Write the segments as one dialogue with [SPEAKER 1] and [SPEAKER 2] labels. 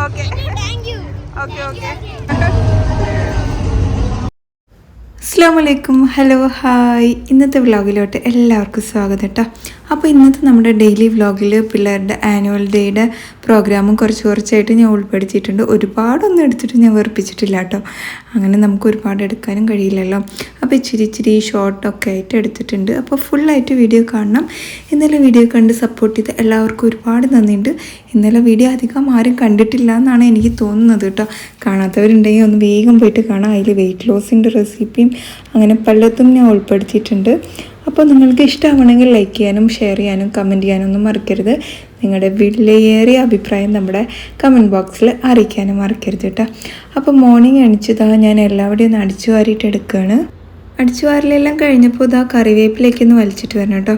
[SPEAKER 1] Okay
[SPEAKER 2] thank you
[SPEAKER 1] okay okay
[SPEAKER 3] അസ്സാം വലൈക്കും hello hi ഇന്നത്തെ വ്ളോഗിലോട്ട് എല്ലാവർക്കും സ്വാഗതം കേട്ടോ അപ്പോൾ ഇന്നത്തെ നമ്മുടെ ഡെയിലി വ്ലോഗിൽ പിള്ളേരുടെ ആനുവൽ ഡേയുടെ പ്രോഗ്രാമും കുറച്ച് കുറച്ചായിട്ട് ഞാൻ ഉൾപ്പെടുത്തിയിട്ടുണ്ട്. ഒരുപാടൊന്നും എടുത്തിട്ട് ഞാൻ വെറുപ്പിച്ചിട്ടില്ല കേട്ടോ. അങ്ങനെ നമുക്ക് ഒരുപാട് എടുക്കാനും കഴിയില്ലല്ലോ. അപ്പോൾ ഇച്ചിരി ഇച്ചിരി ഷോർട്ടൊക്കെ ആയിട്ട് എടുത്തിട്ടുണ്ട്. അപ്പോൾ ഫുള്ളായിട്ട് വീഡിയോ കാണണം. ഇന്നലെ വീഡിയോ കണ്ട് സപ്പോർട്ട് ചെയ്ത എല്ലാവർക്കും ഒരുപാട് നന്ദിയുണ്ട്. ഇന്നലെ വീഡിയോ അധികം ആരും കണ്ടിട്ടില്ല എന്നാണ് എനിക്ക് തോന്നുന്നത് കേട്ടോ. കാണാത്തവരുണ്ടെങ്കിൽ ഒന്ന് വേഗം പോയിട്ട് കാണാം. അതിൽ വെയിറ്റ് ലോസിന്റെ റെസിപ്പിയും അങ്ങനെ പലതും ഞാൻ ഉൾപ്പെടുത്തിയിട്ടുണ്ട്. അപ്പോൾ നിങ്ങൾക്ക് ഇഷ്ടമാണെങ്കിൽ ലൈക്ക് ചെയ്യാനും ഷെയർ ചെയ്യാനും കമന്റ് ചെയ്യാനും ഒന്നും മറക്കരുത്. നിങ്ങളുടെ വിലയേറിയ അഭിപ്രായം നമ്മുടെ കമന്റ് ബോക്സിൽ അറിയിക്കാനും മറക്കരുത് കേട്ടോ. അപ്പോൾ മോർണിംഗ് അണിച്ചതാ ഞാൻ എല്ലാവരുടെയും ഒന്ന് അടിച്ചു വാരിയിട്ട് എടുക്കുകയാണ് അടിച്ചു വാരലെല്ലാം കഴിഞ്ഞപ്പോൾ ഇതാ കറിവേപ്പിലേക്ക് ഒന്ന് വലിച്ചിട്ട് വരണം കേട്ടോ.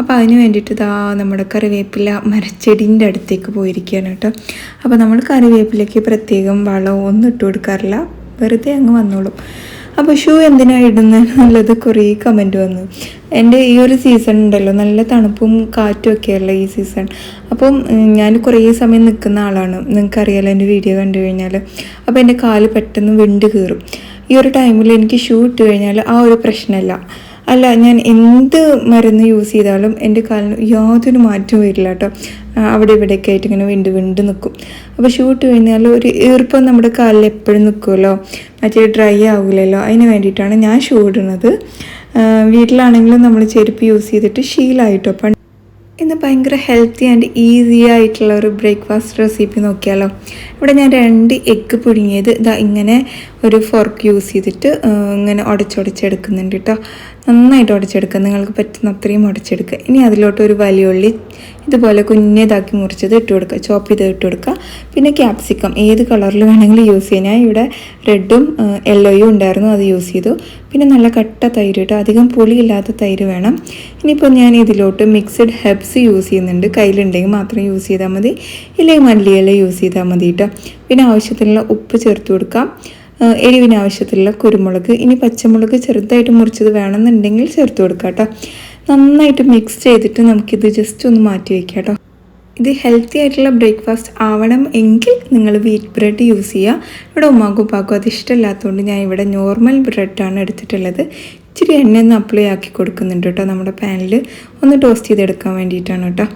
[SPEAKER 3] അപ്പോൾ അതിന് വേണ്ടിയിട്ട് ഇതാ നമ്മുടെ കറിവേപ്പില മരച്ചെടീന്റെ അടുത്തേക്ക് പോയിരിക്കുകയാണ് കേട്ടോ. അപ്പോൾ നമ്മൾ കറിവേപ്പിലേക്ക് പ്രത്യേകം വളമോ ഒന്നും ഇട്ട് കൊടുക്കാറില്ല. വെറുതെ അങ്ങ് വന്നോളും. അപ്പോൾ ഷൂ എന്തിനാണ് ഇടുന്നത് എന്നുള്ളത് കുറേ കമന്റ് വന്നു. എന്റെ ഈ ഒരു സീസൺ ഉണ്ടല്ലോ നല്ല തണുപ്പും കാറ്റും ഒക്കെയല്ല ഈ സീസൺ അപ്പം ഞാൻ കുറേ സമയം നിൽക്കുന്ന ആളാണ്. നിങ്ങൾക്കറിയാലോ എന്റെ വീഡിയോ കണ്ടു കഴിഞ്ഞാൽ അപ്പോൾ എന്റെ കാൽ പെട്ടെന്ന് വിണ്ട് കീറും. ഈ ഒരു ടൈമിൽ എനിക്ക് ഷൂ ഇട്ട് കഴിഞ്ഞാൽ ആ ഒരു പ്രശ്നമല്ല അല്ല ഞാൻ എന്ത് മരുന്ന് യൂസ് ചെയ്താലും എന്റെ കാലിന് യാതൊരു മാറ്റവും വരില്ല കേട്ടോ. അവിടെ ഇവിടെയൊക്കെ ആയിട്ട് ഇങ്ങനെ വിണ്ട് വിണ്ട് നിൽക്കും അപ്പോൾ ഷൂട്ട് കഴിഞ്ഞാൽ ഒരു ഈർപ്പം നമ്മുടെ കാലിൽ എപ്പോഴും നിൽക്കുമല്ലോ മറ്റേ ഡ്രൈ ആവില്ലല്ലോ അതിന് വേണ്ടിയിട്ടാണ് ഞാൻ ഷൂ ഇടുന്നത്. വീട്ടിലാണെങ്കിലും നമ്മൾ ചെരുപ്പ് യൂസ് ചെയ്തിട്ട് ശീലമായിട്ടോ പണ്ട് ഇന്ന് ഭയങ്കര ഹെൽത്തി ആൻഡ് ഈസി ആയിട്ടുള്ള ഒരു ബ്രേക്ക്ഫാസ്റ്റ് റെസിപ്പി നോക്കിയാലോ. ഇവിടെ ഞാൻ രണ്ട് എഗ്ഗ് പുഴുങ്ങിയത്. ഇതാ ഇങ്ങനെ ഒരു ഫോർക്ക് യൂസ് ചെയ്തിട്ട് ഇങ്ങനെ ഉടച്ചുടച്ചെടുക്കുന്നുണ്ട് കേട്ടോ. നന്നായിട്ട് ഉടച്ചെടുക്കുക. നിങ്ങൾക്ക് പറ്റുന്ന അത്രയും ഉടച്ചെടുക്കുക. ഇനി അതിലോട്ട് ഒരു വലിയ ഉള്ളി ഇതുപോലെ കുഞ്ഞേതാക്കി മുറിച്ചത് ഇട്ട് കൊടുക്കുക. ചോപ്പ് ചെയ്ത് ഇട്ട് കൊടുക്കുക. പിന്നെ ക്യാപ്സിക്കം ഏത് കളറിൽ വേണമെങ്കിലും യൂസ് ചെയ്യാം. ഞാൻ ഇവിടെ റെഡും യെല്ലോയും ഉണ്ടായിരുന്നു. അത് യൂസ് ചെയ്തു. പിന്നെ നല്ല കട്ട തൈര് കേട്ടോ അധികം പുളിയില്ലാത്ത തൈര് വേണം. ഇനിയിപ്പോൾ ഞാൻ ഇതിലോട്ട് മിക്സഡ് ഹെബ്സ് യൂസ് ചെയ്യുന്നുണ്ട്. കയ്യിലുണ്ടെങ്കിൽ മാത്രം യൂസ് ചെയ്താൽ മതി. ഇല്ലെങ്കിൽ മല്ലിയില യൂസ് ചെയ്താൽ മതി കേട്ടോ. പിന്നെ ആവശ്യത്തിനുള്ള ഉപ്പ് ചേർത്ത് കൊടുക്കാം. എരിവിന് ആവശ്യത്തിലുള്ള കുരുമുളക് ഇനി പച്ചമുളക് ചെറുതായിട്ട് മുറിച്ചത് വേണമെന്നുണ്ടെങ്കിൽ ചേർത്ത് കൊടുക്കാം കേട്ടോ. നന്നായിട്ട് മിക്സ് ചെയ്തിട്ട് നമുക്കിത് ജസ്റ്റ് ഒന്ന് മാറ്റി വയ്ക്കാം കേട്ടോ. ഇത് ഹെൽത്തി ആയിട്ടുള്ള ബ്രേക്ക്ഫാസ്റ്റ് ആവണം എങ്കിൽ നിങ്ങൾ വീറ്റ് ബ്രെഡ് യൂസ് ചെയ്യുക. ഇവിടെ ഉമ്മാക്കും ഉപ്പാക്കും അത് ഇഷ്ടമില്ലാത്തതുകൊണ്ട് ഞാൻ ഇവിടെ നോർമൽ ബ്രെഡാണ് എടുത്തിട്ടുള്ളത്. ഇച്ചിരി എണ്ണ ഒന്ന് അപ്ലൈ ആക്കി കൊടുക്കുന്നുണ്ട് കേട്ടോ നമ്മുടെ പാനിൽ ഒന്ന് ടോസ്റ്റ് ചെയ്തെടുക്കാൻ വേണ്ടിയിട്ടാണ് കേട്ടോ.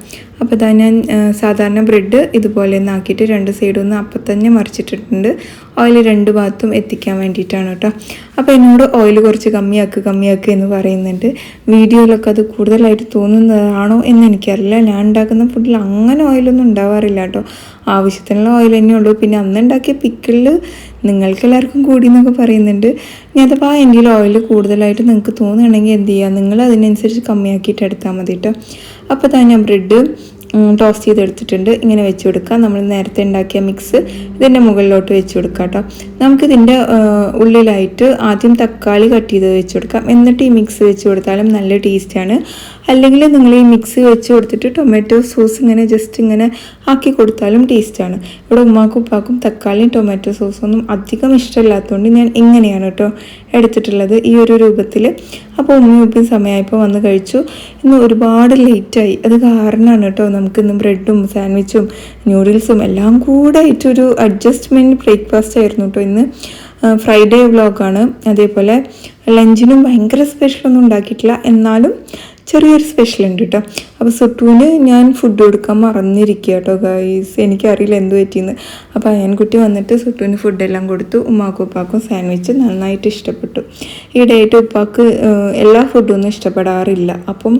[SPEAKER 3] അപ്പോൾ ഇതാ ഞാൻ സാധാരണ ബ്രെഡ് ഇതുപോലെ ഒന്ന് ആക്കിയിട്ട് രണ്ട് സൈഡും ഒന്ന് അപ്പം തന്നെ മറിച്ചിട്ടിട്ടുണ്ട്. ഓയിൽ രണ്ട് ഭാഗത്തും എത്തിക്കാൻ വേണ്ടിയിട്ടാണ് കേട്ടോ. അപ്പോൾ എന്നോട് ഓയിൽ കുറച്ച് കമ്മിയാക്കുക കമ്മിയാക്കുക എന്ന് പറയുന്നുണ്ട്. വീഡിയോയിലൊക്കെ അത് കൂടുതലായിട്ട് തോന്നുന്നതാണോ എന്ന് എനിക്കറിയില്ല. ഞാൻ ഉണ്ടാക്കുന്ന ഫുഡിൽ അങ്ങനെ ഓയിലൊന്നും ഉണ്ടാവാറില്ല കേട്ടോ. ആവശ്യത്തിനുള്ള ഓയിൽ തന്നെ ഉള്ളൂ. പിന്നെ അന്ന് ഉണ്ടാക്കിയ പിക്കിളിൽ നിങ്ങൾക്ക് എല്ലാവർക്കും കൂടി എന്നൊക്കെ പറയുന്നുണ്ട്. ഞാൻ അഥവാ എന്റെ ഓയിൽ കൂടുതലായിട്ട് നിങ്ങൾക്ക് തോന്നുകയാണെങ്കിൽ എന്ത് ചെയ്യുക നിങ്ങൾ അതിനനുസരിച്ച് കമ്മിയാക്കിയിട്ട് എടുത്താൽ മതി കേട്ടോ. അപ്പോൾ തന്നെ ഞാൻ ബ്രെഡ് ടോസ്റ്റ് ചെയ്തെടുത്തിട്ടുണ്ട്. ഇങ്ങനെ വെച്ച് കൊടുക്കുക നമ്മൾ നേരത്തെ ഉണ്ടാക്കിയ മിക്സ് ഇതിന്റെ മുകളിലോട്ട് വെച്ച് കൊടുക്കാം കേട്ടോ. നമുക്കിതിന്റെ ഉള്ളിലായിട്ട് ആദ്യം തക്കാളി കട്ട് ചെയ്ത് വെച്ച് കൊടുക്കാം. എന്നിട്ട് ഈ മിക്സ് വെച്ച് കൊടുത്താലും നല്ല ടേസ്റ്റാണ് അല്ലെങ്കിൽ നിങ്ങൾ ഈ മിക്സ് വെച്ച് കൊടുത്തിട്ട് ടൊമാറ്റോ സോസ് ഇങ്ങനെ ജസ്റ്റ് ഇങ്ങനെ ആക്കി കൊടുത്താലും ടേസ്റ്റാണ് ഇവിടെ ഉമ്മാക്കും ഉപ്പാക്കും തക്കാളിയും ടൊമാറ്റോ സോസൊന്നും അധികം ഇഷ്ടമില്ലാത്തതുകൊണ്ട് ഞാൻ ഇങ്ങനെയാണ് കേട്ടോ എടുത്തിട്ടുള്ളത് ഈ ഒരു രൂപത്തിൽ അപ്പോൾ ഉമ്മയും ഉപ്പയും സമയമായപ്പോൾ വന്ന് കഴിച്ചു. ഇന്ന് ഒരുപാട് ലേറ്റായി അത് കാരണമാണ് കേട്ടോ നമുക്ക് ഇന്ന് ബ്രെഡും സാൻഡ്വിച്ചും ന്യൂഡിൽസും എല്ലാം കൂടെ ആയിട്ടൊരു അഡ്ജസ്റ്റ്മെന്റ് ബ്രേക്ക്ഫാസ്റ്റ് ആയിരുന്നു കേട്ടോ ഇന്ന്. ഫ്രൈഡേ വ്ളോഗാണ് അതേപോലെ ലഞ്ചിനും ഭയങ്കര സ്പെഷ്യലൊന്നും ഉണ്ടാക്കിയിട്ടില്ല. എന്നാലും ചെറിയൊരു സ്പെഷ്യൽ ഉണ്ട് കേട്ടോ അപ്പോൾ സുട്ടുവിന് ഞാൻ ഫുഡ് കൊടുക്കാൻ മറന്നിരിക്കുക കേട്ടോ ഗൈസ് എനിക്കറിയില്ല എന്ത് പറ്റിയെന്ന്. അപ്പോൾ അയൻകുട്ടി വന്നിട്ട് സുട്ടുവിന് ഫുഡെല്ലാം കൊടുത്തു. ഉമ്മാക്കും ഉപ്പാക്കും സാൻഡ്വിച്ച് നന്നായിട്ട് ഇഷ്ടപ്പെട്ടു. ഈ ഡേറ്റ് ഉപ്പാക്ക് എല്ലാ ഫുഡും ഒന്നും ഇഷ്ടപ്പെടാറില്ല. അപ്പം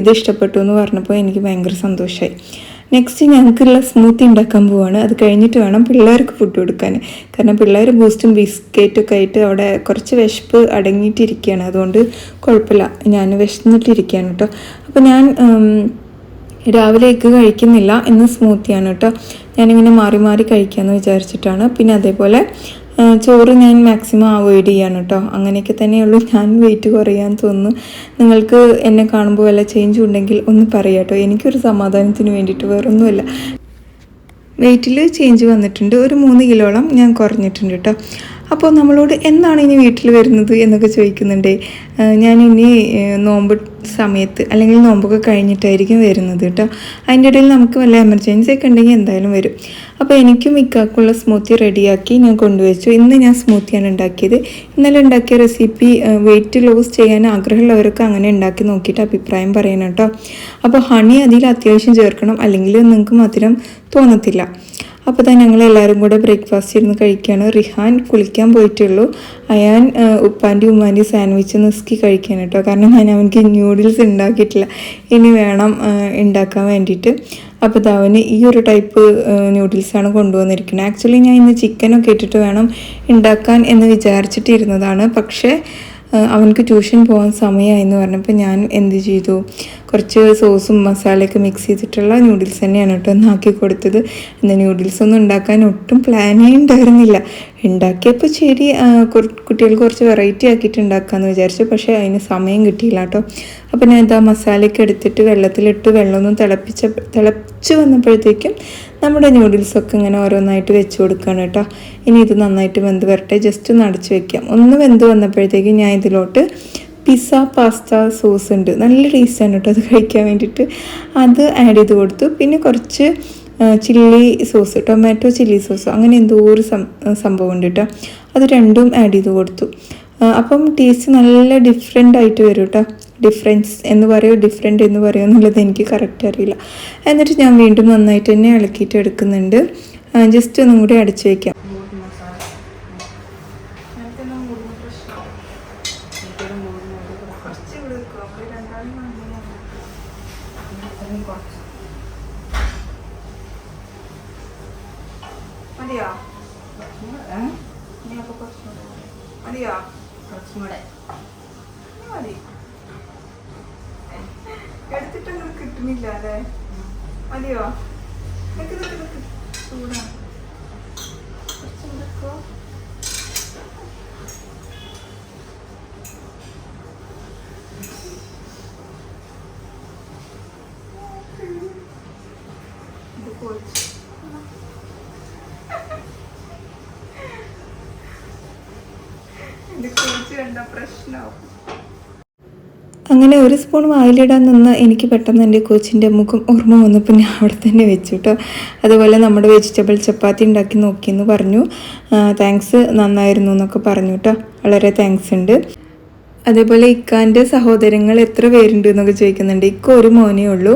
[SPEAKER 3] ഇത് ഇഷ്ടപ്പെട്ടു എന്ന് പറഞ്ഞപ്പോൾ എനിക്ക് ഭയങ്കര സന്തോഷമായി നെക്സ്റ്റ് ഞങ്ങൾക്കുള്ള സ്മൂത്തി ഉണ്ടാക്കാൻ പോവാണ്. അത് കഴിഞ്ഞിട്ട് വേണം പിള്ളേർക്ക് ഫുഡ് കൊടുക്കാൻ. കാരണം പിള്ളേർ ബൂസ്റ്റും ബിസ്ക്കറ്റും ഒക്കെ ആയിട്ട് അവിടെ കുറച്ച് വിശപ്പ് അടങ്ങിയിട്ടിരിക്കുകയാണ്. അതുകൊണ്ട് കുഴപ്പമില്ല. ഞാൻ വിശന്നിട്ടിരിക്കുകയാണ് കേട്ടോ. അപ്പോൾ ഞാൻ രാവിലെ എഗ്ഗ് കഴിക്കുന്നില്ല. ഇന്ന് സ്മൂത്തിയാണ് കേട്ടോ. ഞാനിങ്ങനെ മാറി മാറി കഴിക്കാമെന്ന് വിചാരിച്ചിട്ടാണ്. പിന്നെ അതേപോലെ ചോറ് ഞാൻ മാക്സിമം അവോയ്ഡ് ചെയ്യാണ് കേട്ടോ അങ്ങനെയൊക്കെ തന്നെയുള്ളൂ. ഞാൻ വെയിറ്റ് കുറയാൻ തോന്നുന്നു. നിങ്ങൾക്ക് എന്നെ കാണുമ്പോൾ വല്ല ചേഞ്ച് ഉണ്ടെങ്കിൽ ഒന്ന് പറയാം കേട്ടോ എനിക്കൊരു സമാധാനത്തിന് വേണ്ടിയിട്ട് വേറൊന്നുമില്ല. വെയിറ്റിൽ ചേഞ്ച് വന്നിട്ടുണ്ട്. ഒരു മൂന്ന് കിലോളം ഞാൻ കുറഞ്ഞിട്ടുണ്ട് കേട്ടോ അപ്പോൾ നമ്മളോട് എന്നാണ് ഇനി വീട്ടിൽ വരുന്നത് എന്നൊക്കെ ചോദിക്കുന്നുണ്ടേ. ഞാൻ ഇനി നോമ്പ് സമയത്ത് അല്ലെങ്കിൽ നോമ്പൊക്കെ കഴിഞ്ഞിട്ടായിരിക്കും വരുന്നത് കേട്ടോ. അതിന്റെ ഇടയിൽ നമുക്ക് വല്ല എമർജൻസി ഒക്കെ ഉണ്ടെങ്കിൽ എന്തായാലും വരും. അപ്പോൾ എനിക്കും ഇക്കാക്കുള്ള സ്മൂത്തി റെഡിയാക്കി ഞാൻ കൊണ്ടുവച്ചു. ഇന്ന് ഞാൻ സ്മൂത്തിയാണ് ഉണ്ടാക്കിയത്. ഇന്നലെ ഉണ്ടാക്കിയ റെസിപ്പി വെയിറ്റ് ലോസ് ചെയ്യാൻ ആഗ്രഹമുള്ളവരൊക്കെ അങ്ങനെ ഉണ്ടാക്കി നോക്കിയിട്ട് അഭിപ്രായം പറയണം കേട്ടോ. അപ്പോൾ ഹണി അതിൽ അത്യാവശ്യം ചേർക്കണം. അല്ലെങ്കിൽ നിങ്ങൾക്ക് മധുരം തോന്നത്തില്ല. അപ്പോൾ തന്നെ ഞങ്ങൾ എല്ലാവരും കൂടെ ബ്രേക്ക്ഫാസ്റ്റ് ഇരുന്ന് കഴിക്കുകയാണ് റിഹാൻ കുളിക്കാൻ പോയിട്ടുള്ളൂ. അയാൻ ഉപ്പാന്റെ ഉമ്മാന്റെ സാൻഡ്വിച്ച് നിസ്കി കഴിക്കാൻ കേട്ടോ. കാരണം ഞാൻ അവനക്ക് ന്യൂഡിൽസ് ഉണ്ടാക്കിയിട്ടില്ല ഇനി വേണം ഉണ്ടാക്കാൻ വേണ്ടിയിട്ട് അപ്പോൾ അവന് ഈ ഒരു ടൈപ്പ് ന്യൂഡിൽസാണ് കൊണ്ടുവന്നിരിക്കുന്നത് ആക്ച്വലി ഞാൻ ഇന്ന് ചിക്കനൊക്കെ ഇട്ടിട്ട് വേണം ഉണ്ടാക്കാൻ എന്ന് വിചാരിച്ചിട്ടിരുന്നതാണ്. പക്ഷേ അവനക്ക് ട്യൂഷൻ പോകാൻ സമയമായി എന്ന് പറഞ്ഞപ്പോൾ ഞാൻ എന്ത് ചെയ്തു? കുറച്ച് സോസും മസാലയൊക്കെ മിക്സ് ചെയ്തിട്ടുള്ള ന്യൂഡിൽസ് തന്നെയാണ് കേട്ടോ ഒന്നാക്കി കൊടുത്തത്. എന്നാൽ ന്യൂഡിൽസ് ഒന്നും ഉണ്ടാക്കാൻ ഒട്ടും പ്ലാനേ ഉണ്ടായിരുന്നില്ല ഉണ്ടാക്കിയപ്പോൾ ശരി കുട്ടികൾ കുറച്ച് വെറൈറ്റി ആക്കിയിട്ട് ഉണ്ടാക്കാമെന്ന് വിചാരിച്ചു. പക്ഷേ അതിന് സമയം കിട്ടിയില്ല കേട്ടോ അപ്പോൾ ഞാൻ ഇതാ മസാലയൊക്കെ എടുത്തിട്ട് വെള്ളത്തിലിട്ട് വെള്ളമൊന്നും തിളപ്പിച്ച തിളച്ച് വന്നപ്പോഴത്തേക്കും നമ്മുടെ ന്യൂഡിൽസൊക്കെ ഇങ്ങനെ ഓരോന്നായിട്ട് വെച്ച് കൊടുക്കുകയാണ് കേട്ടോ ഇനി ഇത് നന്നായിട്ട് വെന്ത് വരട്ടെ. ജസ്റ്റ് ഒന്ന് അടച്ച് വെക്കാം. ഒന്ന് വെന്ത് വന്നപ്പോഴത്തേക്കും ഞാൻ ഇതിലോട്ട് പിസ്സ പാസ്ത സോസ് ഉണ്ട്. നല്ല ടേസ്റ്റാണ് കേട്ടോ അത് കഴിക്കാൻ വേണ്ടിയിട്ട്. അത് ആഡ് ചെയ്ത് കൊടുത്തു. പിന്നെ കുറച്ച് chilli sauce tomato chilli sauce അങ്ങനെ എന്തോ ഒരു സംഭവം ഉണ്ട് കേട്ടോ. അത് രണ്ടും ആഡ് ചെയ്ത് കൊടുത്തു. അപ്പം ടേസ്റ്റ് നല്ല ഡിഫറെന്റ് ആയിട്ട് വരും കേട്ടോ. ഡിഫറൻസ് എന്ന് പറയുമോ ഡിഫറെന്റ് എന്ന് പറയുമോ എന്നുള്ളത് എനിക്ക് കറക്റ്റ് അറിയില്ല. എന്നിട്ട് ഞാൻ വീണ്ടും നന്നായിട്ട് തന്നെ ഇളക്കിയിട്ട് എടുക്കുന്നുണ്ട്. ജസ്റ്റ് ഒന്നും കൂടി അടച്ചു വയ്ക്കാം മതിയോ
[SPEAKER 1] കുറച്ചും കൂടെ
[SPEAKER 3] മതി എടുത്തിട്ടൊന്നും കിട്ടുന്നില്ല അല്ലേ? മതിയോ? നിക്ക് നിക്ക് നിക്ക്. ചൂടാണ് കുറച്ചും വെക്കുവോ? ഇത് പൊളിച്ച്. ഇത് കുറിച്ച് കണ്ട അങ്ങനെ ഒരു സ്പൂൺ വായിലിടാൻ നിന്ന് എനിക്ക് പെട്ടെന്ന് എന്റെ കൊച്ചിന്റെ മുഖം ഓർമ്മ വന്നപ്പോൾ ഞാൻ അവിടെ തന്നെ വെച്ചു കേട്ടോ അതുപോലെ നമ്മുടെ വെജിറ്റബിൾ ചപ്പാത്തി ഉണ്ടാക്കി നോക്കിയെന്ന് പറഞ്ഞു. താങ്ക്സ് നന്നായിരുന്നു എന്നൊക്കെ പറഞ്ഞു കേട്ടോ വളരെ താങ്ക്സ് ഉണ്ട്. അതേപോലെ ഇക്കാന്റെ സഹോദരങ്ങൾ എത്ര പേരുണ്ട് എന്നൊക്കെ ചോദിക്കുന്നുണ്ട്. ഇക്ക ഒരു മോനേ ഉള്ളൂ.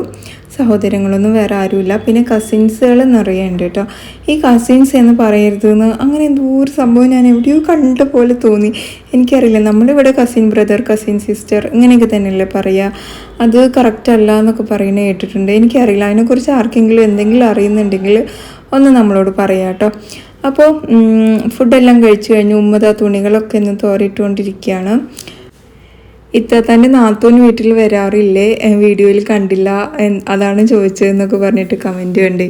[SPEAKER 3] സഹോദരങ്ങളൊന്നും വേറെ ആരുമില്ല. പിന്നെ കസിൻസുകൾ നിറയെ കേട്ടോ. ഈ കസിൻസ് എന്ന് പറയരുതെന്ന് അങ്ങനെ എന്തോ ഒരു സംഭവം ഞാൻ എവിടെയോ കണ്ട പോലെ തോന്നി. എനിക്കറിയില്ല. നമ്മളിവിടെ കസിൻ ബ്രദർ കസിൻ സിസ്റ്റർ ഇങ്ങനെയൊക്കെ തന്നെയല്ലേ പറയുക അത് കറക്റ്റ് അല്ല എന്നൊക്കെ പറയുന്നത് കേട്ടിട്ടുണ്ട്. എനിക്കറിയില്ല. അതിനെക്കുറിച്ച് ആർക്കെങ്കിലും എന്തെങ്കിലും അറിയുന്നുണ്ടെങ്കിൽ ഒന്ന് നമ്മളോട് പറയാം കേട്ടോ. അപ്പോൾ ഫുഡെല്ലാം കഴിച്ചു കഴിഞ്ഞു ഉമ്മത തുണികളൊക്കെ ഒന്ന് തോറിയിട്ടുകൊണ്ടിരിക്കുകയാണ് ഇത്താത്താന്റെ നാത്തൂന് വീട്ടിൽ വരാറില്ലേ? വീഡിയോയിൽ കണ്ടില്ല അതാണ് ചോദിച്ചതെന്നൊക്കെ പറഞ്ഞിട്ട് കമന്റ് കണ്ടേ.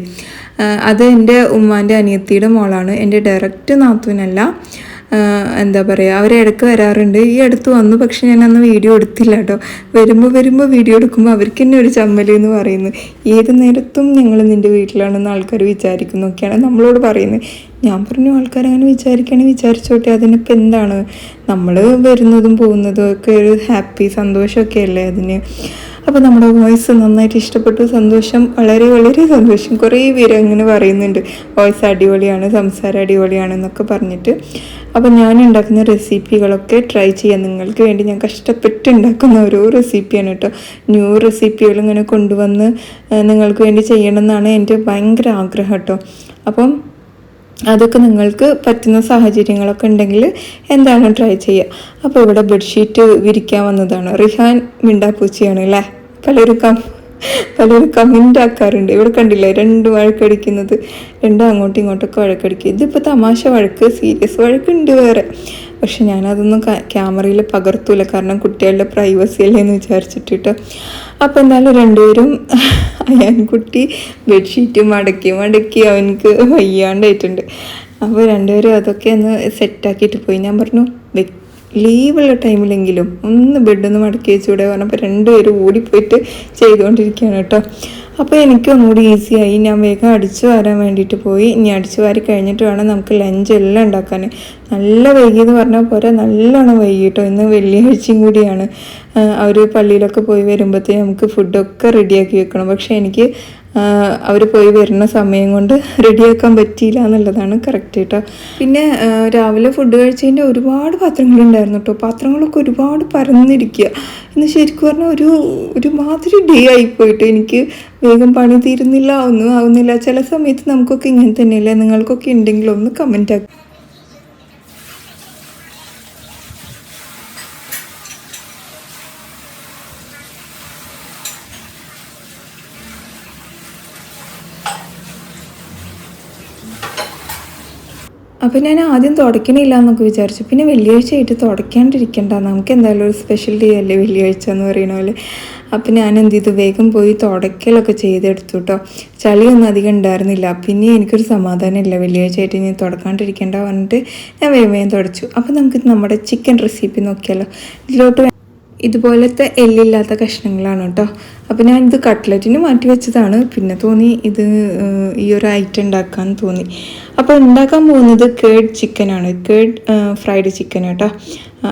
[SPEAKER 3] അത് എന്റെ ഉമ്മാന്റെ അനിയത്തിയുടെ മോളാണ്. എന്റെ ഡയറക്റ്റ് നാത്തൂനല്ല. എന്താ പറയുക അവരെ ഇടയ്ക്ക് വരാറുണ്ട്. ഈ അടുത്ത് വന്നു പക്ഷേ ഞാൻ അന്ന് വീഡിയോ എടുത്തില്ല കേട്ടോ വരുമ്പോൾ വരുമ്പോൾ വീഡിയോ എടുക്കുമ്പോൾ അവർക്ക് തന്നെ ഒരു ചമ്മൽ എന്ന് പറയുന്നു. ഏത് നേരത്തും ഞങ്ങൾ നിന്റെ വീട്ടിലാണെന്ന് ആൾക്കാർ വിചാരിക്കുന്നൊക്കെയാണ് നമ്മളോട് പറയുന്നത്. ഞാൻ പറഞ്ഞു ആൾക്കാർ അങ്ങനെ വിചാരിക്കുകയാണെങ്കിൽ വിചാരിച്ചോട്ടെ. അതിനിപ്പോൾ എന്താണ്? നമ്മൾ വരുന്നതും പോകുന്നതും ഒക്കെ ഒരു ഹാപ്പി സന്തോഷമൊക്കെ അല്ലേ അതിന്. അപ്പോൾ നമ്മുടെ വോയിസ് നന്നായിട്ട് ഇഷ്ടപ്പെട്ടു. സന്തോഷം. വളരെ വളരെ സന്തോഷം. കുറേ പേര് അങ്ങനെ പറയുന്നുണ്ട്. വോയിസ് അടിപൊളിയാണ് സംസാരം അടിപൊളിയാണെന്നൊക്കെ പറഞ്ഞിട്ട്. അപ്പോൾ ഞാൻ ഉണ്ടാക്കുന്ന റെസിപ്പികളൊക്കെ ട്രൈ ചെയ്യാൻ നിങ്ങൾക്ക് വേണ്ടി ഞാൻ കഷ്ടപ്പെട്ട് ഉണ്ടാക്കുന്ന ഓരോ റെസിപ്പിയാണ് കേട്ടോ. ന്യൂ റെസിപ്പികൾ ഇങ്ങനെ കൊണ്ടുവന്ന് നിങ്ങൾക്ക് വേണ്ടി ചെയ്യണമെന്നാണ് എന്റെ ഭയങ്കര ആഗ്രഹം കേട്ടോ. അപ്പം അതൊക്കെ നിങ്ങൾക്ക് പറ്റുന്ന സാഹചര്യങ്ങളൊക്കെ ഉണ്ടെങ്കിൽ എന്താണ് ട്രൈ ചെയ്യുക? അപ്പോൾ ഇവിടെ ബെഡ്ഷീറ്റ് വിരിക്കാൻ വന്നതാണ്. റിഹാൻ മിണ്ടാപ്പൂച്ചയാണ് അല്ലേ? പലരും കം പലരും കമന്റ് ആക്കാറുണ്ട്. ഇവിടെ കണ്ടില്ലേ? രണ്ട് വഴക്കടിക്കുന്നത്. രണ്ടും അങ്ങോട്ടും ഇങ്ങോട്ടൊക്കെ വഴക്കടിക്കും. ഇതിപ്പോൾ തമാശ വഴക്ക് സീരിയസ് വഴക്കുണ്ട് വേറെ. പക്ഷെ ഞാനതൊന്നും ക്യാമറയിൽ പകർത്തൂല. കാരണം കുട്ടികളുടെ പ്രൈവസി അല്ലേ എന്ന് വിചാരിച്ചിട്ടിട്ട്. അപ്പോൾ എന്തായാലും രണ്ടുപേരും അയാൻകുട്ടി ബെഡ്ഷീറ്റ് മടക്കി മടക്കി അവനക്ക് വയ്യാണ്ടായിട്ടുണ്ട്. അപ്പോൾ രണ്ടുപേരും അതൊക്കെ ഒന്ന് സെറ്റാക്കിയിട്ട് പോയി. ഞാൻ പറഞ്ഞു "വെ- ലീവുള്ള ടൈമിലെങ്കിലും ഒന്ന് ബെഡൊന്ന് മടക്കി വെച്ചൂടെ പറഞ്ഞപ്പോൾ രണ്ടുപേരും ഓടിപ്പോയിട്ട് ചെയ്തുകൊണ്ടിരിക്കുകയാണ് കേട്ടോ. അപ്പോൾ എനിക്കൊന്നുകൂടി ഈസി ഈസിയായി. ഞാൻ വേഗം അടിച്ചു വാരാൻ വേണ്ടിയിട്ട് പോയി. ഇനി അടിച്ചു വാരി കഴിഞ്ഞിട്ട് വേണം നമുക്ക് ലഞ്ച് എല്ലാം ഉണ്ടാക്കാൻ നല്ല വൈകിയെന്ന് പറഞ്ഞാൽ പോരാ നല്ലോണം വൈകിട്ടോ. ഇന്ന് വെള്ളിയാഴ്ചയും കൂടിയാണ്. അവർ പള്ളിയിലൊക്കെ പോയി വരുമ്പോഴത്തേക്കും നമുക്ക് ഫുഡൊക്കെ റെഡിയാക്കി വെക്കണം. പക്ഷേ എനിക്ക് അവർ പോയി വരുന്ന സമയം കൊണ്ട് റെഡിയാക്കാൻ പറ്റിയില്ല എന്നുള്ളതാണ് കറക്റ്റ് കേട്ടോ. പിന്നെ രാവിലെ ഫുഡ് കഴിച്ചതിന്റെ ഒരുപാട് പാത്രങ്ങളുണ്ടായിരുന്നു കേട്ടോ പാത്രങ്ങളൊക്കെ ഒരുപാട് പരന്നിരിക്കുക ഇന്ന് ശരിക്കും പറഞ്ഞാൽ ഒരു ഒരു മാതിരി ഡേ ആയിപ്പോയിട്ട് എനിക്ക് വേഗം പണി തീരുന്നില്ല ഒന്നും ആവുന്നില്ല. ചില സമയത്ത് നമുക്കൊക്കെ ഇങ്ങനെ തന്നെയല്ലേ? നിങ്ങൾക്കൊക്കെ ഉണ്ടെങ്കിൽ ഒന്ന് കമന്റ് ആക്കി. അപ്പം ഞാൻ ആദ്യം തുടയ്ക്കണില്ല എന്നൊക്കെ വിചാരിച്ചു. പിന്നെ വെള്ളിയാഴ്ച ആയിട്ട് തുടയ്ക്കാണ്ടിരിക്കണ്ട നമുക്ക് എന്തായാലും ഒരു സ്പെഷ്യൽ ഡേ അല്ലേ വെള്ളിയാഴ്ച എന്ന് പറയുന്ന പോലെ. അപ്പം ഞാൻ എന്ത് ചെയ്തു? വേഗം പോയി തുടയ്ക്കലൊക്കെ ചെയ്തെടുത്തു കേട്ടോ ചളിയൊന്നും അധികം ഉണ്ടായിരുന്നില്ല. പിന്നെ എനിക്കൊരു സമാധാനമില്ല വെള്ളിയാഴ്ച ആയിട്ട് ഇനി തുടക്കാണ്ടിരിക്കേണ്ട പറഞ്ഞിട്ട് ഞാൻ വേഗം വേഗം തുടച്ചു. അപ്പം നമുക്ക് നമ്മുടെ ചിക്കൻ റെസിപ്പി നോക്കിയാലോ. ഇതിലോട്ട് ഇതുപോലത്തെ എല്ലില്ലാത്ത കഷ്ണങ്ങളാണ് കേട്ടോ. അപ്പോൾ ഞാൻ ഇത് കട്ട്ലറ്റിന് മാറ്റി വെച്ചതാണ്. പിന്നെ തോന്നി ഇത് ഈ ഒരു ഐറ്റം ഉണ്ടാക്കാൻ തോന്നി. അപ്പോൾ ഉണ്ടാക്കാൻ പോകുന്നത് കേഡ് ചിക്കനാണ് കേഡ് ഫ്രൈഡ് ചിക്കൻ കേട്ടോ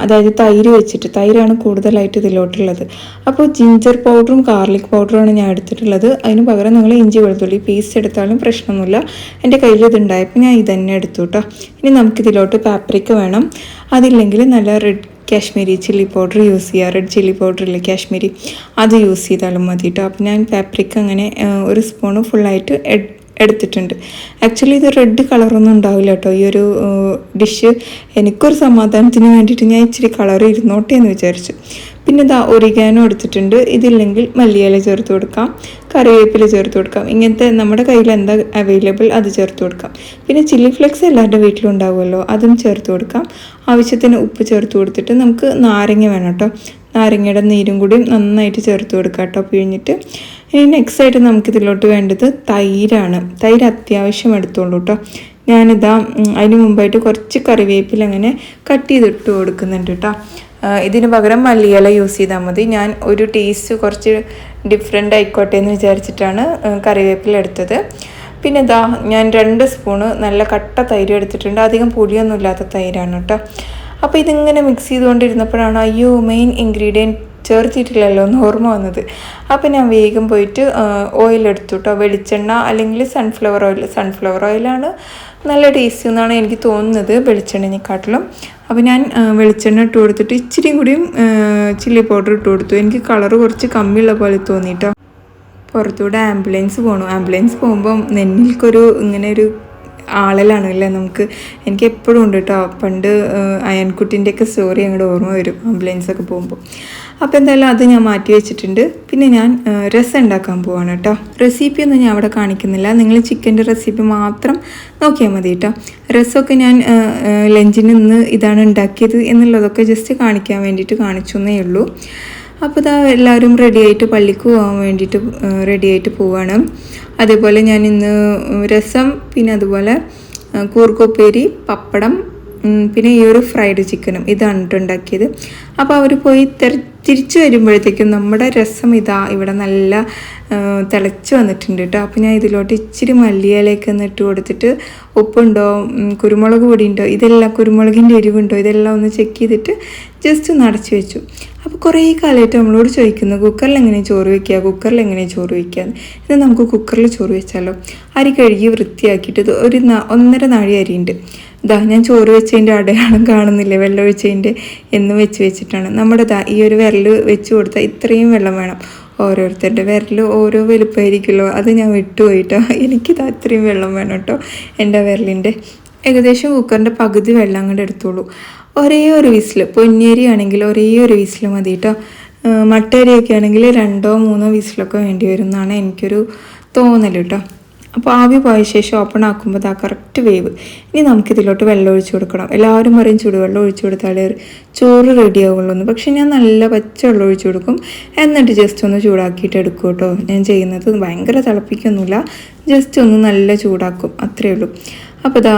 [SPEAKER 3] അതായത് തൈര് വെച്ചിട്ട് തൈരാണ് കൂടുതലായിട്ട് ഇതിലോട്ടുള്ളത്. അപ്പോൾ ജിഞ്ചർ പൗഡറും ഗാർലിക് പൗഡറുമാണ് ഞാൻ എടുത്തിട്ടുള്ളത്. അതിന് പകരം നിങ്ങൾ ഇഞ്ചി വെളുത്തുള്ളി പേസ്റ്റ് എടുത്താലും പ്രശ്നമൊന്നുമില്ല. എന്റെ കയ്യിൽ ഇതുണ്ടായപ്പോൾ ഞാൻ ഇത് തന്നെ എടുത്തു കേട്ടോ. ഇനി നമുക്കിതിലോട്ട് പാപ്രിക്ക വേണം. അതില്ലെങ്കിൽ നല്ല red Kashmiri chilli powder use ചെയ്യുക. റെഡ് ചില്ലി പൗഡർ ഇല്ലേ കാശ്മീരി? അത് യൂസ് ചെയ്താലും മതി കേട്ടോ അപ്പോൾ ഞാൻ പാപ്രിക്ക അങ്ങനെ ഒരു സ്പൂണ് ഫുള്ളായിട്ട് എടുത്തിട്ടുണ്ട്. ആക്ച്വലി ഇത് റെഡ് കളറൊന്നും ഉണ്ടാവില്ല കേട്ടോ. ഈ ഒരു ഡിഷ് എനിക്കൊരു സമാധാനത്തിന് വേണ്ടിയിട്ട് ഞാൻ ഇച്ചിരി കളർ ഇരുന്നോട്ടെ എന്ന് വിചാരിച്ചു. പിന്നെ ഇതാ ഒറിഗാനോ എടുത്തിട്ടുണ്ട്. ഇതില്ലെങ്കിൽ മല്ലിയില ചേർത്ത് കൊടുക്കാം. കറിവേപ്പില ചേർത്ത് കൊടുക്കാം. ഇങ്ങനത്തെ നമ്മുടെ കയ്യിൽ എന്താ അവൈലബിൾ അത് ചേർത്ത് കൊടുക്കാം. പിന്നെ ചില്ലി ഫ്ലെക്സ് എല്ലാവരുടെ വീട്ടിലും ഉണ്ടാവുമല്ലോ അതും ചേർത്ത് കൊടുക്കാം. ആവശ്യത്തിന് ഉപ്പ് ചേർത്ത് കൊടുത്തിട്ട് നമുക്ക് നാരങ്ങ വേണം കേട്ടോ. നാരങ്ങയുടെ നീരും കൂടി നന്നായിട്ട് ചേർത്ത് കൊടുക്കാം കേട്ടോ പിഴിഞ്ഞിട്ട്. ഇനി നെക്സ്റ്റ് ആയിട്ട് നമുക്ക് ഇതിലോട്ട് വേണ്ടത് തൈരാണ്. തൈര് അത്യാവശ്യം എടുത്തോളൂ കേട്ടോ. ഞാനിതാ അതിന് മുമ്പായിട്ട് കുറച്ച് കറിവേപ്പില അങ്ങനെ കട്ട് ചെയ്തിട്ട് കൊടുക്കുന്നുണ്ട് കേട്ടോ. ഇതിന് പകരം മല്ലിയില യൂസ് ചെയ്താൽ മതി. ഞാൻ ഒരു ടേസ്റ്റ് കുറച്ച് ഡിഫറെന്റ് ആയിക്കോട്ടെ എന്ന് വിചാരിച്ചിട്ടാണ് കറിവേപ്പില എടുത്തത്. പിന്നെ ഇതാ ഞാൻ രണ്ട് സ്പൂണ് നല്ല കട്ട തൈര് എടുത്തിട്ടുണ്ട്. അധികം പൊടിയൊന്നും ഇല്ലാത്ത തൈരാണ് കേട്ടോ. അപ്പോൾ ഇതിങ്ങനെ മിക്സ് ചെയ്തുകൊണ്ടിരുന്നപ്പോഴാണ് അയ്യോ മെയിൻ ഇൻഗ്രീഡിയന്റ് ചേർത്തിട്ടില്ലല്ലോ എന്ന് ഓർമ്മ വന്നത്. അപ്പോൾ ഞാൻ വേഗം പോയിട്ട് ഓയിൽ എടുത്തു കേട്ടോ വെളിച്ചെണ്ണ അല്ലെങ്കിൽ സൺഫ്ലവർ ഓയിൽ സൺഫ്ലവർ ഓയിലാണ് നല്ല ടേസ്റ്റ് എന്നാണ് എനിക്ക് തോന്നുന്നത് വെളിച്ചെണ്ണനെക്കാട്ടിലും. അപ്പോൾ ഞാൻ വെളിച്ചെണ്ണ ഇട്ട് കൊടുത്തിട്ട് ഇച്ചിരി കൂടിയും ചില്ലി പൗഡർ ഇട്ട് കൊടുത്തു. എനിക്ക് കളർ കുറച്ച് കമ്മിയുള്ള പോലെ തോന്നിട്ടോ. പുറത്തൂടെ ആംബുലൻസ് പോകണു ആംബുലൻസ് പോകുമ്പം നെന്നിൽക്കൊരു ഇങ്ങനെ ഒരു ആളലാണ് അല്ലേ നമുക്ക്? എനിക്ക് എപ്പോഴും ഉണ്ട് കേട്ടോ പണ്ട് അയൻകുട്ടിന്റെയൊക്കെ സ്റ്റോറി അങ്ങോട്ട് ഓർമ്മ വരും ആംബുലൻസൊക്കെ പോകുമ്പോൾ അപ്പോൾ എന്തായാലും അത് ഞാൻ മാറ്റി വെച്ചിട്ടുണ്ട്. പിന്നെ ഞാൻ രസ ഉണ്ടാക്കാൻ പോവാണ് കേട്ടോ റെസിപ്പി ഒന്നും ഞാൻ അവിടെ കാണിക്കുന്നില്ല. നിങ്ങൾ ചിക്കന്റെ റെസിപ്പി മാത്രം നോക്കിയാൽ മതി കേട്ടോ രസമൊക്കെ ഞാൻ ലഞ്ചിന് ഇന്ന് ഇതാണ് ഉണ്ടാക്കിയത് എന്നുള്ളതൊക്കെ ജസ്റ്റ് കാണിക്കാൻ വേണ്ടിയിട്ട് കാണിച്ചു എന്നേ ഉള്ളൂ. അപ്പോൾ ഇതാ എല്ലാവരും റെഡിയായിട്ട് പള്ളിക്ക് പോകാൻ വേണ്ടിയിട്ട് റെഡിയായിട്ട് പോവാണ്. അതേപോലെ ഞാൻ ഇന്ന് രസം പിന്നെ അതുപോലെ കൂർക്കൊപ്പേരി പപ്പടം പിന്നെ ഈ ഒരു ഫ്രൈഡ് ചിക്കനും ഇതാണ് ഉണ്ടാക്കിയത്. അപ്പോൾ അവർ പോയി തിരിച്ചു വരുമ്പോഴത്തേക്കും നമ്മുടെ രസം ഇതാ ഇവിടെ നല്ല തിളച്ച് വന്നിട്ടുണ്ട് കേട്ടോ അപ്പോൾ ഞാൻ ഇതിലോട്ട് ഇച്ചിരി മല്ലിയിലേക്ക് ഒന്ന് ഇട്ട് കൊടുത്തിട്ട് ഉപ്പുണ്ടോ കുരുമുളക് പൊടി ഉണ്ടോ ഇതെല്ലാം കുരുമുളകിന്റെ എരിവുണ്ടോ ഇതെല്ലാം ഒന്ന് ചെക്ക് ചെയ്തിട്ട് ജസ്റ്റ് ഒന്ന് അടച്ചു വെച്ചു. അപ്പോൾ കുറേ കാലമായിട്ട് നമ്മളോട് ചോദിക്കുന്നു കുക്കറിൽ എങ്ങനെ ചോറ് വയ്ക്കുക? കുക്കറിൽ എങ്ങനെ ചോറ് വയ്ക്കുക? ഇത് നമുക്ക് കുക്കറിൽ ചോറ് വെച്ചാലോ? അരി കഴുകി വൃത്തിയാക്കിയിട്ട് ഒരു ഒന്നര നാഴി അരിയുണ്ട് ഇതാ ഞാൻ ചോറ് വെച്ചതിന്റെ അടയാളം കാണുന്നില്ലേ? വെള്ളം ഒഴിച്ചതിന്റെ എന്ന് വെച്ച് വെച്ചിട്ടാണ്. നമ്മുടെ ദാ ഈ ഒരു വിരൽ വെച്ച് കൊടുത്താൽ ഇത്രയും വെള്ളം വേണം. ഓരോരുത്തരുടെ വിരൽ ഓരോ വലുപ്പമായിരിക്കുമല്ലോ. അത് ഞാൻ വിട്ടുപോയിട്ടോ എനിക്കിത് ഇത്രയും വെള്ളം വേണം കേട്ടോ എന്റെ വിരലിന്റെ. ഏകദേശം കുക്കറിന്റെ പകുതി വെള്ളം അങ്ങോട്ട് എടുത്തോളൂ. ഒരേ ഒരു വിസിൽ പൊന്നിയരി ആണെങ്കിൽ ഒരേ ഒരു വിസിൽ മതി കേട്ടോ. മട്ടരിയൊക്കെ ആണെങ്കിൽ രണ്ടോ മൂന്നോ വിസിലൊക്കെ വേണ്ടി വരും എന്നാണ് എനിക്കൊരു തോന്നൽ കേട്ടോ. അപ്പോൾ ആവി പോയ ശേഷം ഓപ്പൺ ആക്കുമ്പോൾ ആ കറക്റ്റ് വേവ് ഇനി നമുക്കിതിലോട്ട് വെള്ളം ഒഴിച്ചു കൊടുക്കണം. എല്ലാവരും പറയും ചൂടുവെള്ളം ഒഴിച്ചു കൊടുത്താലേ ചോറ് റെഡി ആവുള്ളൂ എന്ന് പക്ഷെ ഞാൻ നല്ല പച്ച വെള്ളം ഒഴിച്ചു കൊടുക്കും. എന്നിട്ട് ജസ്റ്റ് ഒന്ന് ചൂടാക്കിയിട്ട് എടുക്കും കേട്ടോ ഞാൻ ചെയ്യുന്നത് ഭയങ്കര തിളപ്പിക്കൊന്നുമില്ല. ജസ്റ്റ് ഒന്ന് നല്ല ചൂടാക്കും അത്രയേ ഉള്ളൂ. അപ്പോൾ ഇതാ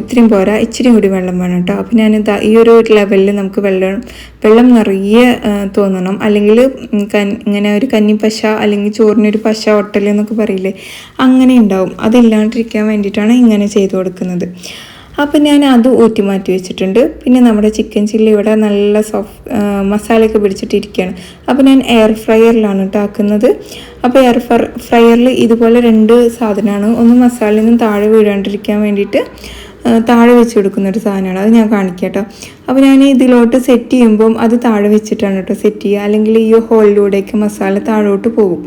[SPEAKER 3] ഇത്രയും പോരാ. ഇച്ചിരി കൂടി വെള്ളം വേണം കേട്ടോ. അപ്പോൾ ഞാൻ ഇതാ ഈ ഒരു ലെവലിൽ നമുക്ക് വെള്ളം വെള്ളം നിറയെ തോന്നണം. അല്ലെങ്കിൽ ഇങ്ങനെ ഒരു കന്നി പശ അല്ലെങ്കിൽ ചോറിനൊരു പശ ഒട്ടൽ എന്നൊക്കെ പറയില്ലേ അങ്ങനെ ഉണ്ടാവും. അതില്ലാണ്ടിരിക്കാൻ വേണ്ടിയിട്ടാണ് ഇങ്ങനെ ചെയ്തു കൊടുക്കുന്നത്. അപ്പം ഞാൻ അത് ഊറ്റി മാറ്റി വെച്ചിട്ടുണ്ട്. പിന്നെ നമ്മുടെ ചിക്കൻ ചില്ലി ഇവിടെ നല്ല സോഫ്റ്റ് മസാലയൊക്കെ പിടിച്ചിട്ടിരിക്കുകയാണ്. അപ്പോൾ ഞാൻ എയർ ഫ്രയറിലാണ് കേട്ടോ ആക്കുന്നത്. അപ്പോൾ എയർ ഫ്രയറിൽ ഇതുപോലെ രണ്ട് സാധനമാണ്. ഒന്ന് മസാലയിൽ നിന്നും താഴെ വീഴാണ്ടിരിക്കാൻ വേണ്ടിയിട്ട് താഴെ വെച്ച് കൊടുക്കുന്ന ഒരു സാധനമാണ്. അത് ഞാൻ കാണിക്കാം കേട്ടോ. അപ്പോൾ ഞാൻ ഇതിലോട്ട് സെറ്റ് ചെയ്യുമ്പം അത് താഴെ വെച്ചിട്ടാണ് കേട്ടോ സെറ്റ് ചെയ്യുക. അല്ലെങ്കിൽ ഈ ഹോളിലൂടെയൊക്കെ മസാല താഴോട്ട് പോകും.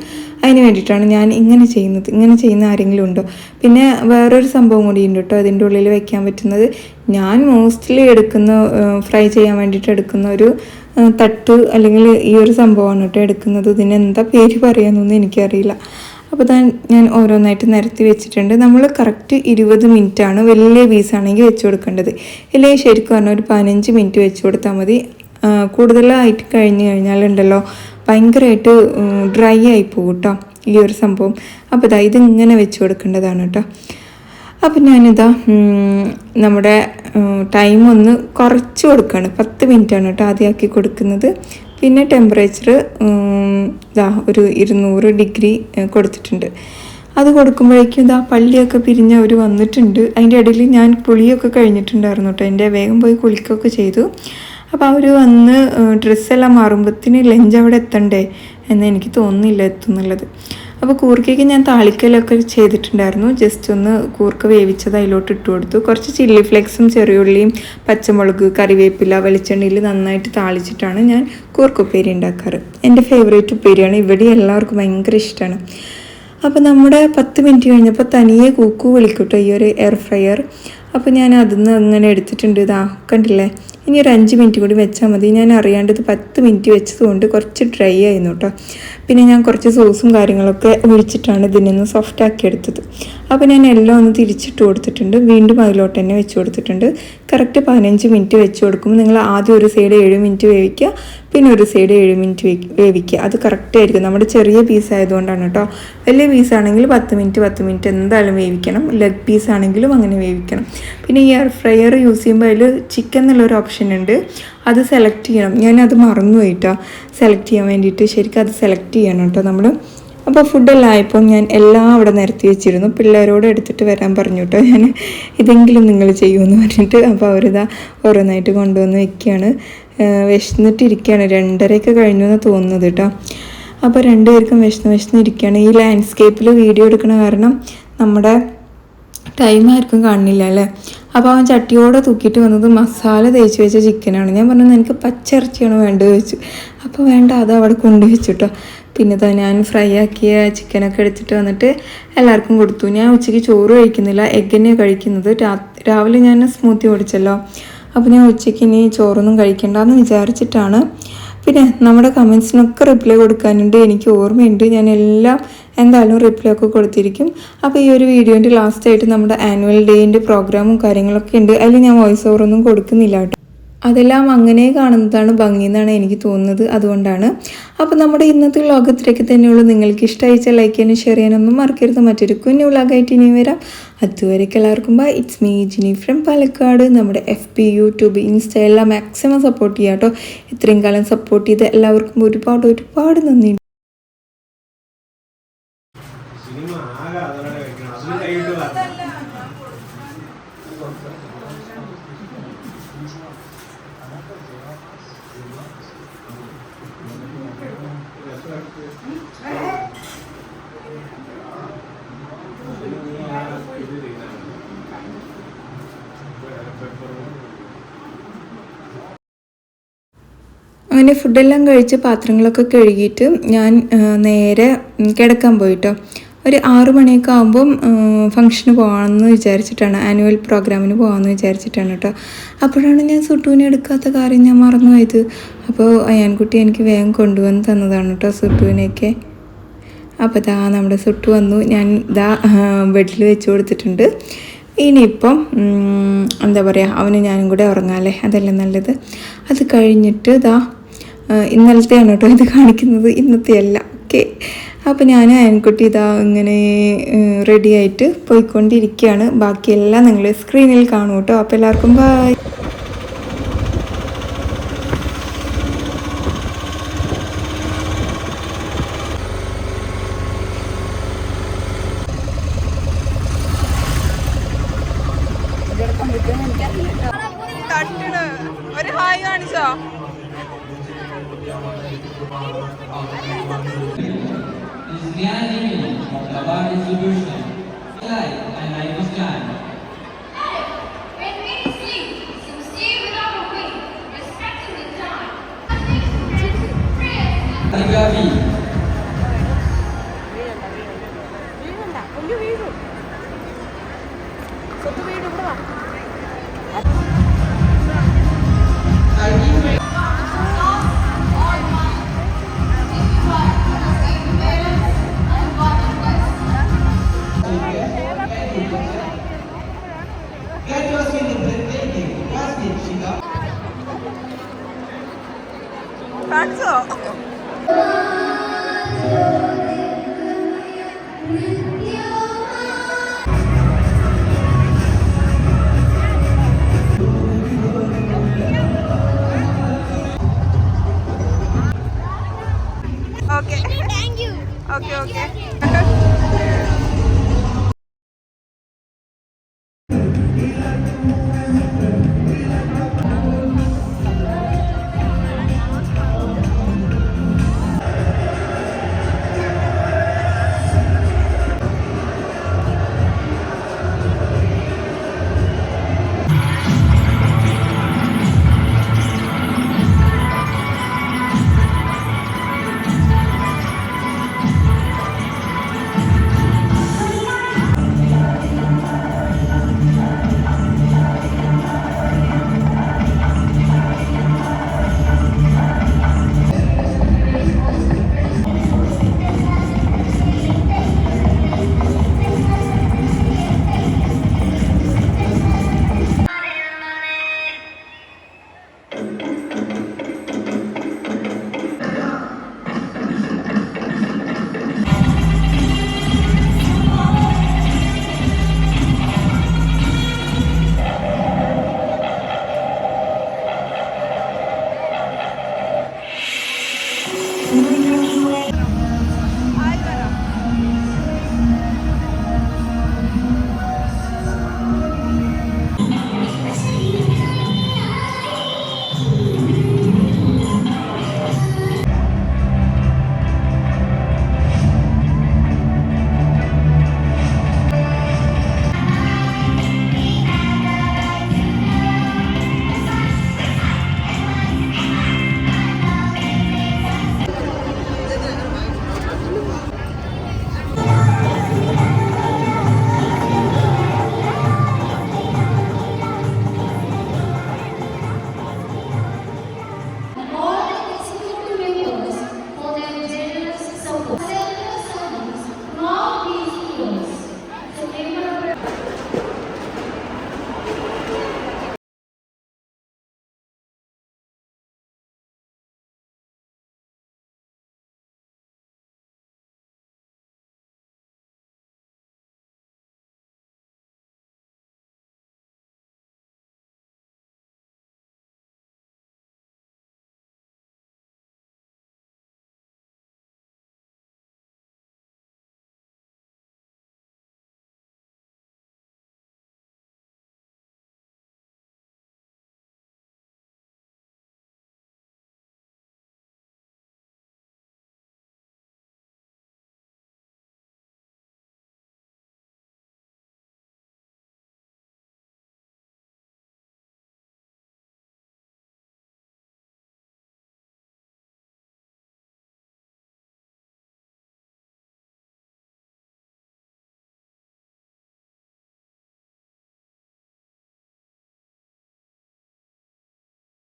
[SPEAKER 3] അതിന് വേണ്ടിയിട്ടാണ് ഞാൻ ഇങ്ങനെ ചെയ്യുന്നത്. ഇങ്ങനെ ചെയ്യുന്ന ആരെങ്കിലും ഉണ്ടോ? പിന്നെ വേറൊരു സംഭവം കൂടി ഉണ്ട് കേട്ടോ. അതിന്റെ ഉള്ളിൽ വെക്കാൻ പറ്റുന്നത് ഞാൻ മോസ്റ്റ്ലി എടുക്കുന്ന ഫ്രൈ ചെയ്യാൻ വേണ്ടിയിട്ട് എടുക്കുന്ന ഒരു തട്ട് അല്ലെങ്കിൽ ഈ ഒരു സംഭവമാണ് കേട്ടോ എടുക്കുന്നത്. ഇതിന് എന്താ പേര് പറയാമെന്നൊന്നും എനിക്കറിയില്ല. അപ്പോൾ താൻ ഞാൻ ഓരോന്നായിട്ട് നിരത്തി വെച്ചിട്ടുണ്ട്. നമ്മൾ കറക്റ്റ് ഇരുപത് ആണ് വലിയ പീസാണെങ്കിൽ വെച്ച് കൊടുക്കേണ്ടത്. ഇല്ലെങ്കിൽ ശരിക്കും പറഞ്ഞാൽ ഒരു പതിനഞ്ച് മിനിറ്റ് വെച്ച് കൊടുത്താൽ മതി. കൂടുതലായിട്ട് കഴിഞ്ഞ് കഴിഞ്ഞാലുണ്ടല്ലോ ഭയങ്കരമായിട്ട് ഡ്രൈ ആയി പോകും കേട്ടോ ഈ ഒരു സംഭവം. അപ്പോൾ ഇതാ ഇതിങ്ങനെ വെച്ച് കൊടുക്കേണ്ടതാണ് കേട്ടോ. അപ്പം ഞാനിതാ നമ്മുടെ ടൈം ഒന്ന് കുറച്ച് കൊടുക്കുകയാണ് പത്ത് മിനിറ്റാണ് കേട്ടോ ആദ്യമാക്കി കൊടുക്കുന്നത്. പിന്നെ ടെമ്പറേച്ചർ ഇതാ ഒരു ഇരുന്നൂറ് ഡിഗ്രി കൊടുത്തിട്ടുണ്ട്. അത് കൊടുക്കുമ്പോഴേക്കും ഇതാ പള്ളിയൊക്കെ പിരിഞ്ഞ് അവർ വന്നിട്ടുണ്ട്. അതിന്റെ ഇടയിൽ ഞാൻ കുളിയൊക്കെ കഴിഞ്ഞിട്ടുണ്ടായിരുന്നു കേട്ടോ. എന്റെ വേഗം പോയി കുളിക്കൊക്കെ ചെയ്തു. അപ്പോൾ അവർ വന്ന് ഡ്രസ്സെല്ലാം മാറുമ്പോഴത്തേന് ലഞ്ച് അവിടെ എത്തണ്ടേ എന്ന് എനിക്ക് തോന്നുന്നില്ല എത്തുന്നുള്ളത്. അപ്പോൾ കൂർക്കയ്ക്ക് ഞാൻ താളിക്കലൊക്കെ ചെയ്തിട്ടുണ്ടായിരുന്നു. ജസ്റ്റ് ഒന്ന് കൂർക്ക വേവിച്ചത് അതിലോട്ട് ഇട്ട് കൊടുത്തു. കുറച്ച് ചില്ലി ഫ്ലെക്സും ചെറിയുള്ളിയും പച്ചമുളക് കറിവേപ്പില വെളിച്ചെണ്ണയിൽ നന്നായിട്ട് താളിച്ചിട്ടാണ് ഞാൻ കൂർക്ക ഉപ്പേരി ഉണ്ടാക്കാറ്. എന്റെ ഫേവറേറ്റ് ഉപ്പേരിയാണ്. ഇവിടെ എല്ലാവർക്കും ഭയങ്കര ഇഷ്ടമാണ് അപ്പോൾ നമ്മുടെ പത്ത് മിനിറ്റ് കഴിഞ്ഞപ്പോൾ തനിയെ കൂക്കു വിളിക്കട്ടോ ഈ ഒരു എയർ ഫ്രയർ അപ്പോൾ ഞാൻ അതിൽ നിന്ന് അങ്ങനെ എടുത്തിട്ടുണ്ട്. ഇതാ കണ്ടില്ലേ? ഇനി ഒരു അഞ്ച് മിനിറ്റ് കൂടി വെച്ചാൽ മതി. ഞാൻ അറിയാണ്ട് ഇത് പത്ത് മിനിറ്റ് വെച്ചതുകൊണ്ട് കുറച്ച് ഡ്രൈ ആയിരുന്നു കേട്ടോ. പിന്നെ ഞാൻ കുറച്ച് സോസും കാര്യങ്ങളൊക്കെ ഒഴിച്ചിട്ടാണ് ഇതിനൊന്ന് സോഫ്റ്റ് ആക്കി എടുത്തത്. അപ്പോൾ ഞാൻ എല്ലാം ഒന്ന് തിരിച്ചിട്ട് കൊടുത്തിട്ടുണ്ട്. വീണ്ടും അതിലോട്ട് തന്നെ വെച്ച് കൊടുത്തിട്ടുണ്ട്. കറക്റ്റ് പതിനഞ്ച് മിനിറ്റ് വെച്ച് കൊടുക്കുമ്പോൾ നിങ്ങൾ ആദ്യം ഒരു സൈഡ് ഏഴ് മിനിറ്റ് വേവിക്കുക. പിന്നെ ഒരു സൈഡ് ഏഴ് മിനിറ്റ് വേവിക്കുക. അത് കറക്റ്റ് ആയിരിക്കും. നമ്മുടെ ചെറിയ പീസ് ആയതുകൊണ്ടാണ് കേട്ടോ. വലിയ പീസ് ആണെങ്കിൽ പത്ത് മിനിറ്റ് പത്ത് മിനിറ്റ് എന്തായാലും വേവിക്കണം. ലെഗ് പീസ് ആണെങ്കിലും അങ്ങനെ വേവിക്കണം. പിന്നെ ഈ എയർ ഫ്രയർ യൂസ് ചെയ്യുമ്പോൾ അതിൽ ചിക്കൻ എന്നുള്ളൊരു ഓപ്ഷൻ ഉണ്ട്. അത് സെലക്ട് ചെയ്യണം. ഞാനത് മറന്നു പോയിട്ടോ. സെലക്ട് ചെയ്യാൻ വേണ്ടിയിട്ട് ശരിക്കും അത് സെലക്ട് ചെയ്യണം കേട്ടോ നമ്മൾ അപ്പോൾ ഫുഡെല്ലാം ആയപ്പോൾ ഞാൻ എല്ലാം അവിടെ നിരത്തി വെച്ചിരുന്നു. പിള്ളേരോട് എടുത്തിട്ട് വരാൻ പറഞ്ഞു കേട്ടോ ഞാൻ ഇതെങ്കിലും നിങ്ങൾ ചെയ്യുമെന്ന് പറഞ്ഞിട്ട് അപ്പോൾ അവരിതാ ഓരോന്നായിട്ട് കൊണ്ടുവന്ന് വെക്കുകയാണ്. വിശന്നിട്ടിരിക്കുകയാണ്. രണ്ടരയൊക്കെ കഴിഞ്ഞു എന്ന് തോന്നുന്നത് കേട്ടോ. അപ്പോൾ രണ്ടുപേർക്കും വിശന്ന് ഇരിക്കുകയാണ്. ഈ ലാൻഡ്സ്കേപ്പിൽ വീഡിയോ എടുക്കണ കാരണം നമ്മുടെ ടൈം ആർക്കും കാണുന്നില്ല അല്ലേ? അപ്പോൾ അവൻ ചട്ടിയോടെ തൂക്കിയിട്ട് വന്നത് മസാല തേച്ച് വെച്ച ചിക്കനാണ് ഞാൻ പറഞ്ഞത് എനിക്ക് പച്ചിറച്ചിയാണ് വേണ്ടത്? വെച്ചു അപ്പോൾ വേണ്ട അത് അവിടെ കൊണ്ടുവച്ചു കേട്ടോ പിന്നെ തന്നെ ഞാൻ ഫ്രൈ ആക്കിയ ചിക്കനൊക്കെ എടുത്തിട്ട് വന്നിട്ട് എല്ലാവർക്കും കൊടുത്തു. ഞാൻ ഉച്ചയ്ക്ക് ചോറ് കഴിക്കുന്നില്ല എഗ് തന്നെയാണ് കഴിക്കുന്നത്. രാവിലെ ഞാൻ സ്മൂത്തി ഓടിച്ചല്ലോ അപ്പോൾ ഞാൻ ഉച്ചയ്ക്ക് ഇനി ചോറൊന്നും കഴിക്കണ്ടെന്ന് വിചാരിച്ചിട്ടാണ് പിന്നെ നമ്മുടെ കമൻസിനൊക്കെ റിപ്ലൈ കൊടുക്കാനുണ്ട് എനിക്ക് ഓർമ്മയുണ്ട്. ഞാൻ എല്ലാം എന്തായാലും റിപ്ലൈ ഒക്കെ കൊടുത്തിരിക്കും. അപ്പോൾ ഈ ഒരു വീഡിയോന്റെ ലാസ്റ്റായിട്ട് നമ്മുടെ ആനുവൽ ഡേയിന്റെ പ്രോഗ്രാമും കാര്യങ്ങളൊക്കെ ഉണ്ട്. അതിൽ ഞാൻ വോയിസ് ഓവറൊന്നും കൊടുക്കുന്നില്ല കേട്ടോ. അതെല്ലാം അങ്ങനെ കാണുന്നതാണ് ഭംഗി എന്നാണ് എനിക്ക് തോന്നുന്നത് അതുകൊണ്ടാണ്. അപ്പോൾ നമ്മുടെ ഇന്നത്തെ ലോകത്തിലേക്ക് തന്നെയുള്ളൂ നിങ്ങൾക്ക് ഇഷ്ടമായിച്ച ലൈക്ക് ചെയ്യാനും ഷെയർ ചെയ്യാനൊന്നും മറക്കരുത്. മറ്റൊരു കുഞ്ഞു വ്ളോഗായിട്ട് ഇനി വരാം. അതുവരെയൊക്കെ എല്ലാവർക്കും bye it's me Jini from Palakkad. നമ്മുടെ എഫ് പി യൂട്യൂബ് ഇൻസ്റ്റ എല്ലാം മാക്സിമം സപ്പോർട്ട് ചെയ്യാം കേട്ടോ. ഇത്രയും കാലം സപ്പോർട്ട് ചെയ്ത് എല്ലാവർക്കും ഒരുപാട് ഒരുപാട് നന്ദി. അങ്ങനെ ഫുഡെല്ലാം കഴിച്ച് പാത്രങ്ങളൊക്കെ കഴുകിയിട്ട് ഞാൻ നേരെ കിടക്കാൻ പോയിട്ടോ. ഒരു ആറു മണിയൊക്കെ ആകുമ്പം ഫംഗ്ഷന് പോകാമെന്ന് വിചാരിച്ചിട്ടാണ് ആനുവൽ പ്രോഗ്രാമിന് പോകാമെന്ന് വിചാരിച്ചിട്ടാണ് കേട്ടോ അപ്പോഴാണ് ഞാൻ സുട്ടുവിനെ എടുക്കാത്ത കാര്യം ഞാൻ മറന്നുപോയത്. അപ്പോൾ അയാൻകുട്ടി എനിക്ക് വേഗം കൊണ്ടുവന്ന് തന്നതാണ് കേട്ടോ സുട്ടുവിനെയൊക്കെ. അപ്പോൾ ദാ നമ്മുടെ സുട്ടു വന്നു. ഞാൻ ദാ ബെഡിൽ വെച്ച് കൊടുത്തിട്ടുണ്ട്. ഇനിയിപ്പം എന്താ പറയുക അവന് ഞാനും കൂടെ ഉറങ്ങാമല്ലേ അതല്ലേ നല്ലത്. അത് കഴിഞ്ഞിട്ട് ദാ ഇന്നലത്തെയാണ് കേട്ടോ ഇത് കാണിക്കുന്നത്. ഇന്നത്തെയല്ല ഓക്കെ.
[SPEAKER 2] അപ്പോൾ ഞാൻ അയൻകുട്ടി ഇതാ ഇങ്ങനെ റെഡിയായിട്ട് പോയിക്കൊണ്ടിരിക്കുകയാണ് ബാക്കിയെല്ലാം നിങ്ങൾ സ്ക്രീനിൽ കാണൂ കേട്ടോ. അപ്പോൾ എല്ലാവർക്കും ബൈ